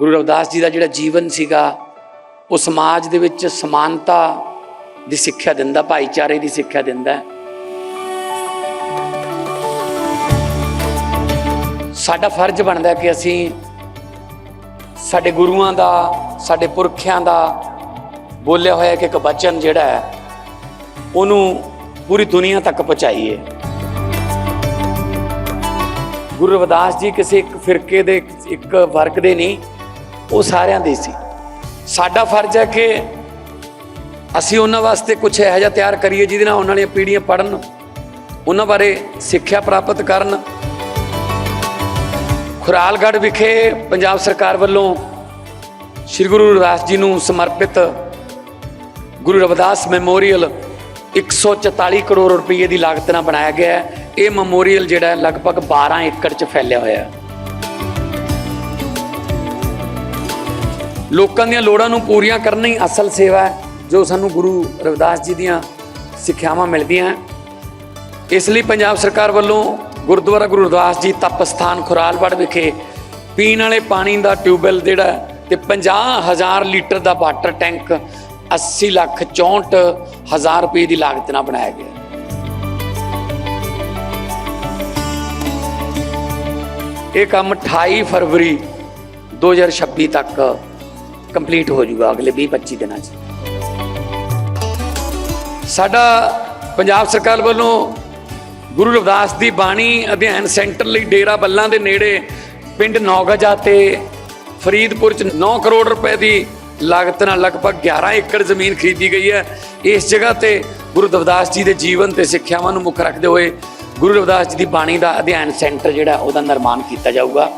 ਗੁਰੂ ਰਵਿਦਾਸ ਜੀ ਦਾ ਜਿਹੜਾ ਜੀਵਨ ਸੀਗਾ, ਉਹ ਸਮਾਜ ਦੇ ਵਿੱਚ ਸਮਾਨਤਾ ਦੀ ਸਿੱਖਿਆ ਦਿੰਦਾ, ਭਾਈਚਾਰੇ ਦੀ ਸਿੱਖਿਆ ਦਿੰਦਾ ਸਾਡਾ ਫਰਜ਼ ਬਣਦਾ ਕਿ ਅਸੀਂ ਸਾਡੇ ਗੁਰੂਆਂ ਦਾ, ਸਾਡੇ ਪੁਰਖਿਆਂ ਦਾ ਬੋਲਿਆ ਹੋਇਆ ਕਿ ਇੱਕ ਬਚਨ ਜਿਹੜਾ ਹੈ, ਉਹਨੂੰ ਪੂਰੀ ਦੁਨੀਆ ਤੱਕ ਪਹੁੰਚਾਈਏ। ਗੁਰੂ ਰਵਿਦਾਸ ਜੀ ਕਿਸੇ ਇੱਕ ਫਿਰਕੇ ਦੇ ਇੱਕ ਵਰਗ ਦੇ ਨਹੀਂ ਉਹ ਸਾਰਿਆਂ ਦੇ ਸੀ। ਸਾਡਾ ਫਰਜ਼ ਹੈ ਕਿ ਅਸੀਂ ਉਹਨਾਂ ਵਾਸਤੇ ਕੁਝ ਇਹੋ ਜਿਹਾ ਤਿਆਰ ਕਰੀਏ ਜਿਹਦੇ ਨਾਲ ਉਹਨਾਂ ਦੀਆਂ ਪੀੜ੍ਹੀਆਂ ਪੜਨ ਉਹਨਾਂ ਬਾਰੇ ਸਿੱਖਿਆ ਪ੍ਰਾਪਤ ਕਰਨ। ਖੁਰਾਲਗੜ੍ਹ ਵਿਖੇ ਪੰਜਾਬ ਸਰਕਾਰ ਵੱਲੋਂ ਸ੍ਰੀ ਗੁਰੂ ਰਵਿਦਾਸ ਜੀ ਨੂੰ ਸਮਰਪਿਤ ਗੁਰੂ ਰਵਿਦਾਸ ਮੈਮੋਰੀਅਲ 144 ਕਰੋੜ ਰੁਪਏ ਦੀ ਲਾਗਤ ਨਾਲ ਬਣਾਇਆ ਗਿਆ ਹੈ। ਇਹ ਮੈਮੋਰੀਅਲ ਜਿਹੜਾ ਲਗਭਗ 12 ਏਕੜ 'ਚ ਫੈਲਿਆ ਹੋਇਆ ਹੈ। ਲੋਕਾਂ ਦੀਆਂ ਲੋੜਾਂ ਨੂੰ ਪੂਰੀਆਂ ਕਰਨਾ ਹੀ ਅਸਲ ਸੇਵਾ ਹੈ, ਜੋ ਸਾਨੂੰ ਗੁਰੂ ਰਵਿਦਾਸ ਜੀ ਦੀਆਂ ਸਿੱਖਿਆਵਾਂ ਮਿਲਦੀਆਂ ਹੈ। ਇਸ ਲਈ ਪੰਜਾਬ ਸਰਕਾਰ ਵੱਲੋਂ ਗੁਰਦੁਆਰਾ ਗੁਰੂ ਰਵਿਦਾਸ ਜੀ ਤਪ ਸਥਾਨ ਖੁਰਾਲਵੜ ਵਿਖੇ ਪੀਣ ਵਾਲੇ ਪਾਣੀ ਦਾ ਟਿਊਬਵੈਲ ਜਿਹੜਾ ਹੈ ਤੇ 50000 ਲੀਟਰ ਦਾ ਵਾਟਰ ਟੈਂਕ 80 ਲੱਖ 64 ਹਜ਼ਾਰ ਰੁਪਏ ਦੀ ਲਾਗਤ ਨਾਲ ਬਣਾਇਆ ਗਿਆ ਇਹ ਕੰਮ 28 ਫਰਵਰੀ 2026 ਤੱਕ ਕੰਪਲੀਟ ਹੋ ਜਾਊਗਾ ਅਗਲੇ 20-25 ਦਿਨਾਂ 'ਚ। ਸਾਡਾ ਪੰਜਾਬ ਸਰਕਾਰ ਵੱਲੋਂ ਗੁਰੂ ਰਵਿਦਾਸ ਦੀ ਬਾਣੀ ਅਧਿਐਨ ਸੈਂਟਰ ਲਈ ਡੇਰਾ ਬੱਲਾਂ ਦੇ ਨੇੜੇ ਪਿੰਡ ਨੌਗਜਾ ਤੇ ਫਰੀਦਪੁਰ ਚ 9 ਕਰੋੜ ਰੁਪਏ ਦੀ ਲਾਗਤ ਨਾਲ ਲਗਭਗ 11 ਏਕੜ ਜ਼ਮੀਨ ਖਰੀਦੀ ਗਈ ਹੈ। ਇਸ ਜਗ੍ਹਾ ਤੇ ਗੁਰੂ ਰਵਿਦਾਸ ਜੀ ਦੇ ਜੀਵਨ ਤੇ ਸਿੱਖਿਆਵਾਂ ਨੂੰ ਮੁੱਖ ਰੱਖਦੇ ਹੋਏ ਗੁਰੂ ਰਵਿਦਾਸ ਜੀ ਦੀ ਬਾਣੀ ਦਾ ਅਧਿਐਨ ਸੈਂਟਰ ਜਿਹੜਾ ਉਹਦਾ ਨਿਰਮਾਣ ਕੀਤਾ ਜਾਊਗਾ।